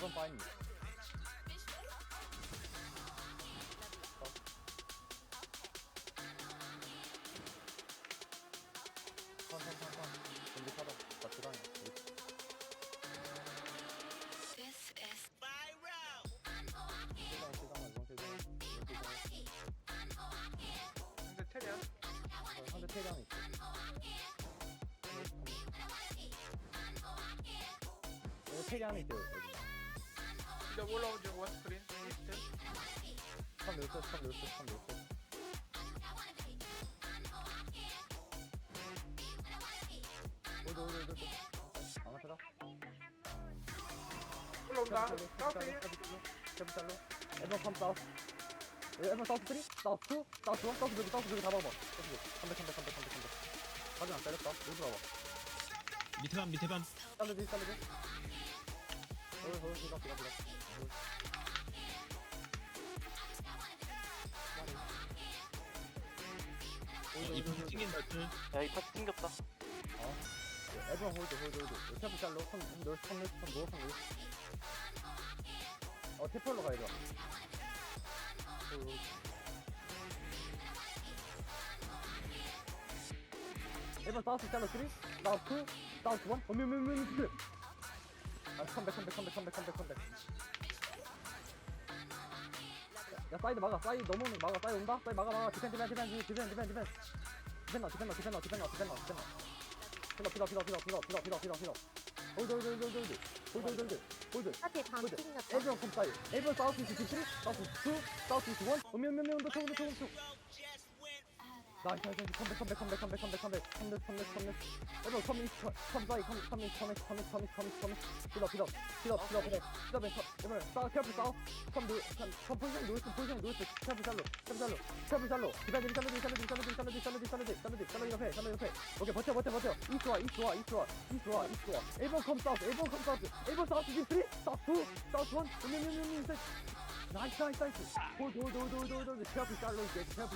1번 바입니다. 선선선선 준비 타다 같이 다녀 This is my route. I know I can. Be what I be. I know I can. 근데 테리야? I know I wanna be. 상대 태량이 있어 I know I can. Be what I wanna be. I know I can. 여기 태량이 있어요 여기. 이제 올라오죠 원스크린 이스트 참 멸세, 참 멸세, 참 멸세. 오도 오도 오도. 안 맞춰라. 올라온다 사우스 캡짤로 앨범 컴 사우스. 앨범 사우스 3? 사우스 2? 사우스 1? 사우스 여기, 사우스 여기 다 봐봐. 사우스 여기. 컴백, 컴백, 컴백, 컴백, 컴백. 가진 안 때렸다. 봐봐. 밑에 밤 밑에 밤 잘르지, 잘르지. 어이, 어이, 비가, 비가, 비가. 이 파티 튕긴다 줄. 야, 이 파티 튕겼다. 에브랑 홀드 홀드 홀드 어차피 잘 넣어 턴 넣어 턴 넣어 턴 넣어 턴 넣어. 어 테플로 가야 돼 에브랑 사우스 잘라 쓰리. 나우프 나우프 원 어미미미미 아 컴백 컴백 컴백 컴백 컴백 컴백. 야, 사이드 막아, 사이드 넘어오는 거 막아, 사이드 온다? 사이드 막아, 막아. 디펜, 디펜, 디펜, 디펜, 디펜, 디펜, 디펜. 나, 디펜 나, 디펜 나, 디펜 나, 디펜 나, 디펜 나. 피러, 피러, 피러, 피러, 피러, 피러, 피러, 피러. 홀드, 홀드, 홀드, 홀드, 홀드, 홀드, 홀드, 홀드. 방 홀드. 튕겼다. 에브런 컴 사이. 에브런 사우스 이스 디프리, 사우스 2, 사우스 이스 1. 오면, 오면, 오면, 더 초금, 더 초금, 초금. 나이스, 나이스. 컴백, 컴백, 컴백, 컴백, 컴백, 컴백. 컴백, 컴백, 컴백. 에브런 컴 이스, 컴 사이, 컴, 컴 이스, 컴 이스, 컴 이스, 컴 이스, 컴 이스, 컴 이스. 피러, 피러, 피러, 피러, 피러. 피러, 벤, 컴, 에브런, 사우, 캐프, 사우. 컴, 노, 컴, 컴, 포지션, 노이스, 포지션, 노이스. 캐프, 샬로, 캐프, 샬로. 캐프, 샬로. 디펜드, 샬로, 샬로, 샬로, 샬로, 샬로, 샬로, 샬로, 옆에, 샬로, 옆에. 오케이, 버텨, 버텨, 버텨. 이스 와, 이스 와, 이스 와, 이스 와, 이스 와. 에브런 컴 사우스, 에브런 컴 사우스. 에브런 사우스, 디프리, 사우스 2, 사우스 1. 오면, 오면, 오면, 오면. 나이스 나이스 나이스 홀드 홀드 홀드 홀드 홀드 홀드 체어프 잘로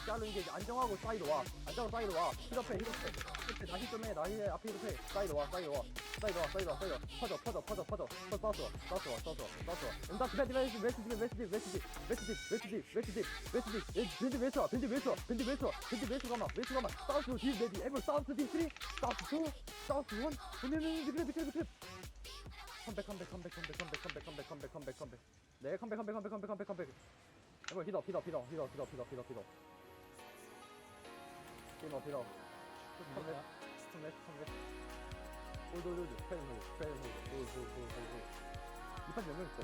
잘로 이게 안정하고 사이드 와 안정하고 사이드 와 힐업해 힐업해 힐업해 다시 좀해 다시 해 앞에 힐업해 사이드 와 사이드 와 사이드 와 사이드 와 사이드 와 퍼져 퍼져 퍼져 퍼져 퍼져 싸웠어 싸웠어 싸웠어 싸웠어 온다 디펜드 웨스트 웨스트 딥 웨스트 딥 웨스트 딥 웨스트 딥 웨스트 딥 웨스트 딥 웨스트 딥 벤지 웨스트 와 벤지 웨스트 와 벤지 웨스트 와 벤지 웨스트 가마 웨스트 가마 사우스 딥 레디 에버 사우스 딥 3 사우스 2 사우스 1 오네네 디펜드 디펜드 디펜드 컴백 컴백 컴백 컴백 컴백 컴백 컴백 컴백 컴백 컴백 네 컴백 컴백 컴백 컴백 컴백 컴백 이거 히더 히더 히더 히더 히더 히더 히더 히더 히더 히더 컴백 컴백 컴백 홀드 홀드 홀드 패드 홀드 패드 홀드 홀드 홀드 홀드 이판 몇명 있어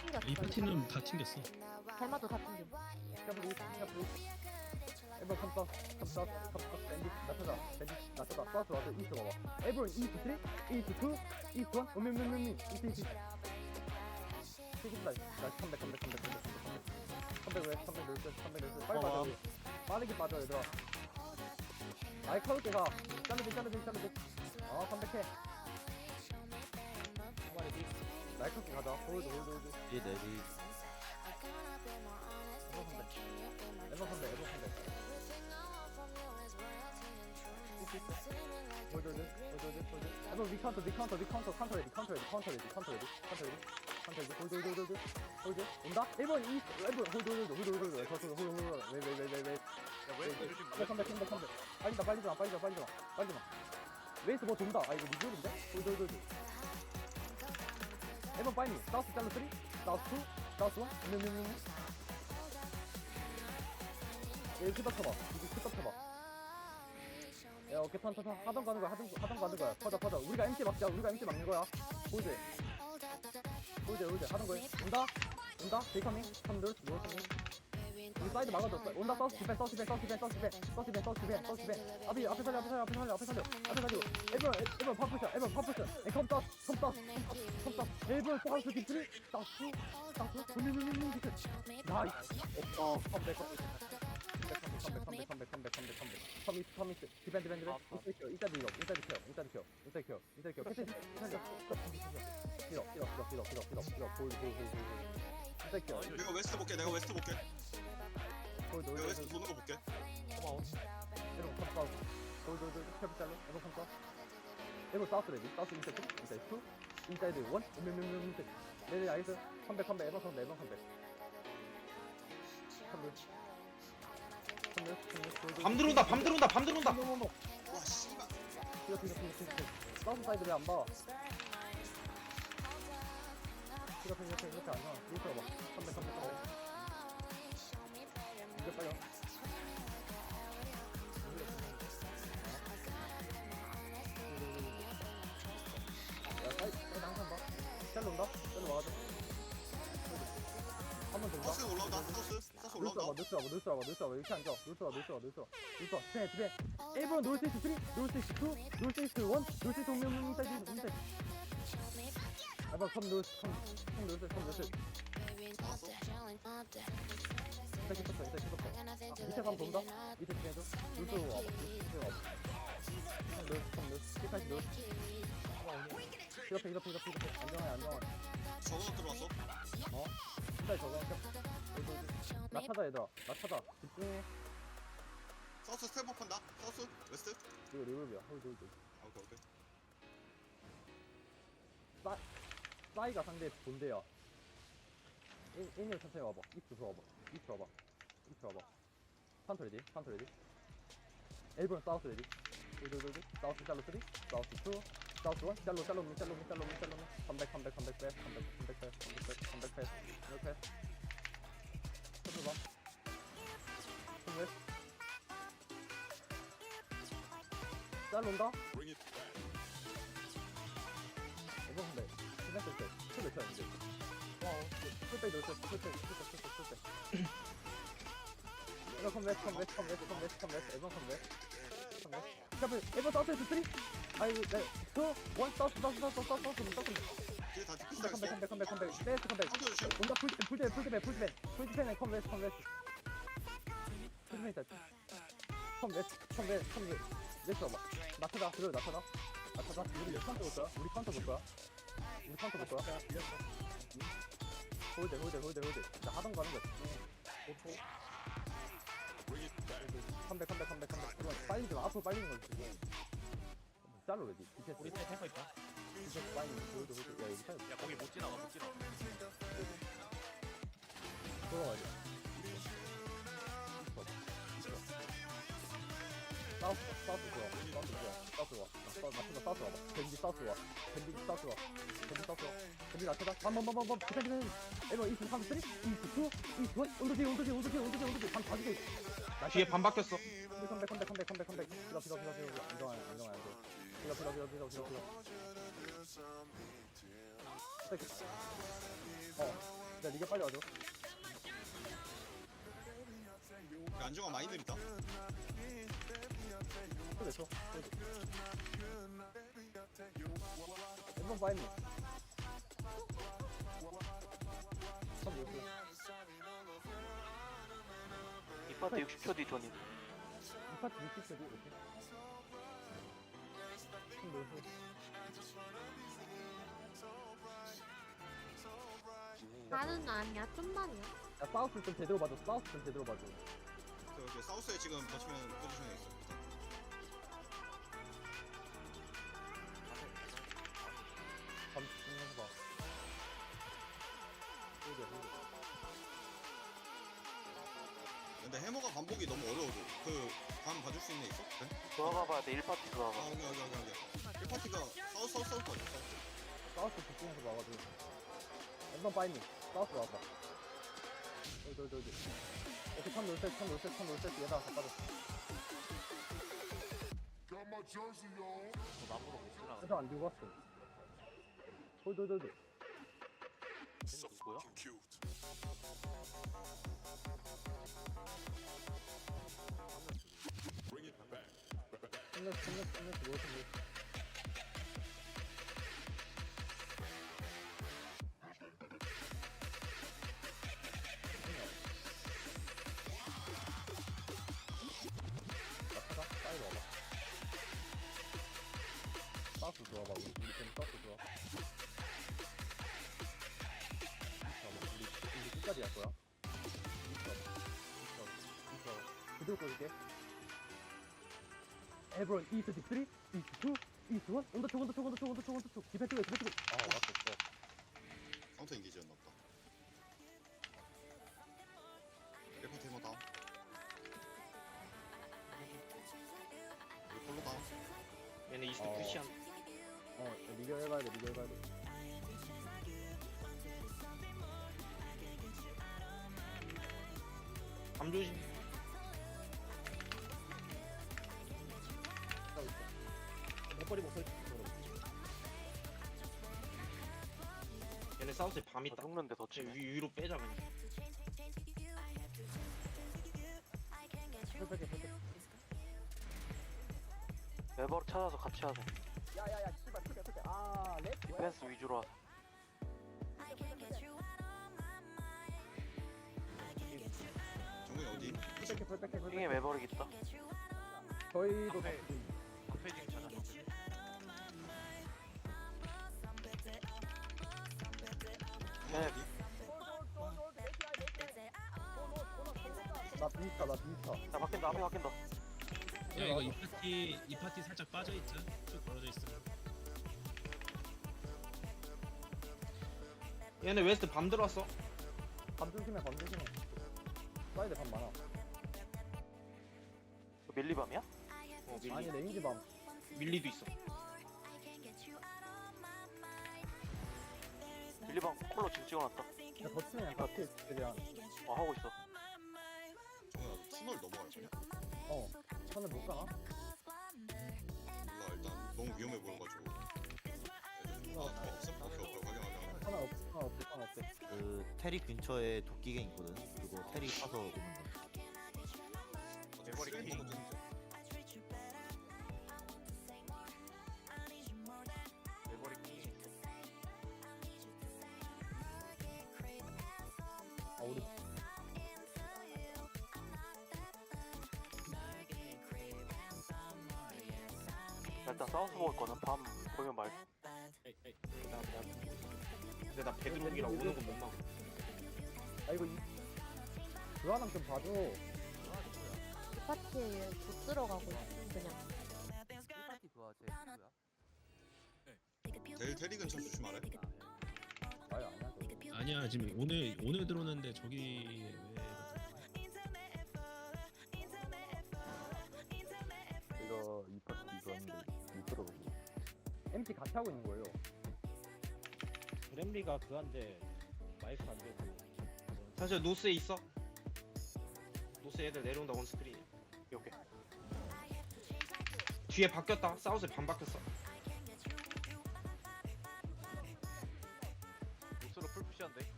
튕겼어. 이 파티는 다 튕겼어 대마도 다. 캡블 이 캡블 에버 컴서 컴서 컴서 밴디 나타다 밴디 나타다 서스 와서 이스트 봐봐 에버 이스트 3 이스트 2 이스트 1 오면면면면 이스트 이스트 튀긴다 나 컴백 컴백 컴백 컴백 컴백 컴백 왜 컴백 왜 컴백 왜 빨리 우리. 빠르게 빠져 얘들아 카우게 가 잘르지 잘르지 잘르지 어 컴백해 나이카우게 가자 홀드 홀드 홀드 이 내리. 에버 컴백 에버 컴백 에버 컴백 홀드 홀드 홀드 홀드 홀드 에버 리카운터 리카운터 리카운터 카운터 레디 카운터 레디 카운터 레디 카운터 레디 카운터 레디 카운터 레디 홀드 홀드 홀드 홀드 온다 1번 2 1번 홀드 홀드 홀드 홀드 홀드 홀드 홀드 홀드 왜 왜 왜 왜 왜 컴백 컴백 컴백 컴백 빨리 가 빨리 가 빨리 가 빨리 가 빨리 가 웨이스 뭐 돈다 아 이거 리졸인데 홀드 홀드 홀드 1번 파이니 사우스 잘로 3 사우스 2 사우스 1 네네네 여기 크다 쳐봐 여기 크다 쳐봐 야 오케이 턴턴턴 하던 가는 거야 하던 하던 가는 거야 퍼져 퍼져 우리가 MC 막자 우리가 MC 막는 거야 홀드 홀드 홀드 하던 거야 온다 온다 데이커밍 컴들 노어커밍 우리 사이드 막아줘 온다 서스 디펜 서스 디펜 서스 디펜 서스 디펜 서스 디펜 서스 디펜 서스 디펜 앞에 앞에 살려 앞에 살려 앞에 살려 앞에 살려 앞에 살려 에버 에버 파푸션 에버 파푸션 에 컴터 컴터 컴터 에버 사우스 디프리 훌륭훌륭훌 디펜 나이스 어 컴백 컴백 컴백 컴백 컴백 컴백 컴백 컴백 커미스 커미스 디펜 디펜 디펜. 인사이드 켜 인사이드 힐업 인사이드 켜 인사이드 켜 인사이드 켜 인사이드 켜 캐치 인사이드 힐업 힐업 힐업 힐업 힐업 힐업 홀드 홀드 홀드 인사이드 켜 내가 웨스트 볼게. 내가 웨스트 볼게. 홀드 내가 웨스트 도는 거 볼게. 에로 컴사우 홀드 홀드 캐피탈로 에로 컴사 에로 사우스 레디 사우스 인사이드 인사이드 2 인사이드 1 오면면면 인사이드. 네네 알겠어 컴백 컴백. 에버 컴백 에버 컴백. 컴백 밤 들어온다 밤 들어온다 밤 들어온다. 와 씨발. 이거 이거 이거 이거 사이드 왜안 봐? 놀스 와봐 올라온다 놀스 와봐 놀스 와봐 놀스 와봐 이렇게 앉아 놀스 와 놀스 와 놀스 와 놀스 와 디펜 디펜 1번 놀스 이스 3 놀스 이스 2 놀스 이스 1 놀스 이스 오면 오면 인사이드 인사이드 아빠 컴 놀스 컴 놀스 컴 놀스 쳤어 인사이드 쳤어. 아, 밑에 가면 돈다? 밑에 줘? 놀스 와봐 놀스 와봐 컴 놀스 컴 놀스 끝까지 놀스 이렇게 이렇게 이렇게 이렇게. 안정해 안정해. 저거 들어왔어? 어? 인사이드 저거 나 찾아 얘들아 나 찾아 집중해 사우스 스텝업 한다 사우스 웨스트 이거 리볼브야 홀드 홀드 아, 오케이 오케이 사이가 상대 본대야. 인, 인을 천천히 와봐. 입구 들어와봐. 입구 와봐. 입구 와봐. 카운터 레디, 카운터 레디. 일본 사우스 레디. 돌돌돌돌. 사우스 샬로 3, 사우스 2, 사우스 1, 샬로 샬로 미 샬로 미 샬로 미 샬로 미. 컴백 컴백 컴백 백 컴백 컴백 백 컴백 백 컴백 백 이렇게. 봐. 컴백. 샬로 온다. 이거 근데 시간 쓸때 풀을 쳐야 돼. 어, 풀때 넣었어. 풀때, 풀때, 풀때, 풀때. 이거 컴백, 컴백, 컴백, 컴백, 컴백. 에번 컴백. 컴백. 잠깐, 에번 사우스에서 3? 아이, 네, 2, 1, 사우스, 사우스, 사우스, 사우스, 사우스, 사우스. 컴백, 컴백, 컴백, 컴백, 컴백. 베스트 컴백. 온다, 풀디펜, 풀디펜, 풀디펜, 풀디펜. 풀디펜에 컴백, 컴백. 풀디펜 있다. 컴백, 컴백, 컴백. 넥스 와봐. 나타나, 들어, 나타나. 나타나. 우리 카운터 볼 거야? 우리 카운터 볼 거야? 우리 카운터 볼 거야? 홀드 홀드 홀드 홀드 나 하던 거 하는 거야 5초 컴백 컴백 컴백 컴백 빨리 좀 앞으로 빨리는 거지 지금 짤로 레디 우리 팀 탱커 있다. 빨리 홀드 홀드 야 여기 사이 야 거기 못 지나가 못 지나가. 돌아가야 돼 사우스 사우스 좋아 사우스 좋아 사우스 와. 사우스 맞춰서 사우스 와봐 밴디 사우스 와 밴디 사우스 와 밴디 사우스 와. 밴디 낮춰다 밤밤밤밤밤 디펜 에버 이스 3 3 2 2 2 1 온도지 온도지 온도지 온도지 온도지 밤 가지고 뒤에 반 바뀌었어. 컴백 컴백 컴백 컴백 컴백. 비가 비가 비가 비가 안정해 안정해 안정 비가 비가 비가 비가 비 가 비가 어 야, 니가 빨리 와줘 안정화 많이 느리다 또 내쳐 엠번 파이미 참 좋고 이 파트 60초 뒤 존이. 이 파트 60초지 오케이 참 좋고 나는 아니야. 좀만이야. 야 사우스 좀 제대로 봐줘. 사우스 좀 제대로 봐줘. 그, 그 사우스에 지금 버티면 포지션에 있어 밤 집중해서 봐. 홀드 홀드 근데 해머가 반복이 너무 어려워져. 그반 봐줄 수 있는 애 있어? 네? 들어가 봐야 돼. 1파트 아 들어가 봐. 오케이 오케이 오케이 오케이. 1파티가 사우스 사우스 사우스. 거야 사우스 사우스 집중해서 봐가지고. 엠번 파이 미 사우스 와봐 여기 여기 여기 오케이 참 놀셋 참 놀셋 참 놀셋 얘다 가까워 저 나무로 못 지나가. 안 들고 왔어. 홀드 홀드 쟤는 누구야? 끝냈어 끝냈어 끝냈어. 뭐 했어 나타가 끝까지 할 거야? 와봐 이쪽 와봐 그대로 꺼줄게. 에브론 이스트 3 이스트 2 이스트 1 온더 쪽 온더 쪽 온더 쪽 온더 쪽 온더 쪽. 디펜트 웨이 디펜트 웨이. 아 왔어 카운터 인기지였나 보다. 1파티 해머 다운 우리 폴로 다운 얘네 이스트 어. 푸시한 어 리겨 해봐야 돼 리겨 해봐야 돼 조심 목걸이 목걸이 얘네 사우스에 밤나 있다. 죽는데 더 쟤 치네. 위, 위로 빼자 그냥. 매버를 찾아서 같이 하자. 야야야 씨발 아 렉? 디펜스 위주로 하자 어디? 펄펄게 펄펄게 핑에 펄펄게 매버릭 있다 저희도 앞에. 다- 페이징 찾아 네나 빈스타 나 바뀐다 앞에 바뀐다 야 이거 이 파티 이 파티 살짝 빠져 있자. 쭉 벌어져 있어. 얘네 웨스트 밤 들어왔어 밤 조심해 밤 조심해 사이드 밤 많아 밀리밤이야? 어 밀리 아니 레인지 밤 밀리도 있어 밀리밤 콜로 지금 찍어놨다 그냥 같이 최대한 어 하고 있어 너 터널 넘어갈 거냐? 어 천을 못 가나? 몰라 일단 너무 위험해 보여가지고 애들 아 없어? 오케이 오케이 확인 확인 확인 하나 없어 하나 없어 하나 없어 그 테리 근처에 도끼갱 있거든. 그거 테리 파서 오면 돼. 메모리 킹 메모리 야, 일단 사우스 먹을 거는 밤 보면 말. 근데 나 베드록이라 오는 거 못 막아. 아 이거 이 주하남 좀 봐줘. 이 파티에 못 들어가고 그냥. 델 테리 근처 조심하래 아예 아니야 저거 아니야 지금 오늘 오늘 들어오는데 저기 하고 있는 거예요. 그램비가 그한데 마이크 안 되고. 사실 노스에 있어. 노스 애들 내려온다 원스크린 이렇게. 뒤에 바뀌었다. 사우스에 밤 바뀌었어. 노스로 풀푸시한데?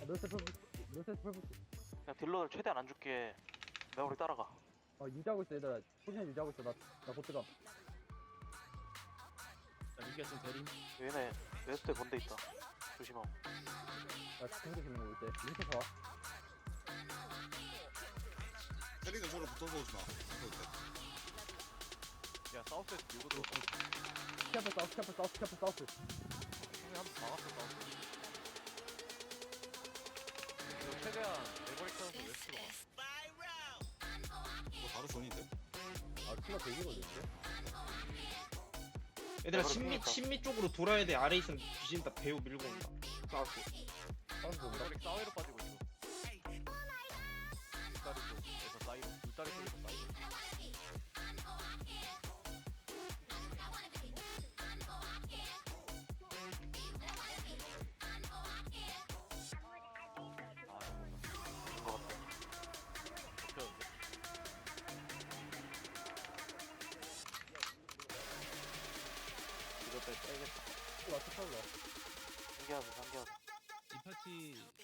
아 널스 펄 널스 펄 그냥 딜러를 최대한 안 죽게. 매버릭 따라가. 어 유지하고 있어 얘들아. 포지션 유지하고 있어. 나나 곧들어 지금 대림 얘네 웨스트에 본데 있다. 조심하고 나 친구 주는 거 올때. 링크 봐. 테리 근처로 붙어서 오지마. 야 사우스에서 밀고 들어왔어 스캐프 사우스 스캐프 사우스 스캐프 사우스. 형이 한번 막았어 사우스 이거 최대한 메모리 찾아서 This 웨스트로 가 뭐 바로 존인데? 아 킬러 대기거든요 얘들아 야, 신미 그러니까. 신미 쪽으로 돌아야 돼. 아래 있으면 귀신 다. 배우 밀고 온다. 온다 메모리 사이로 빠지고 타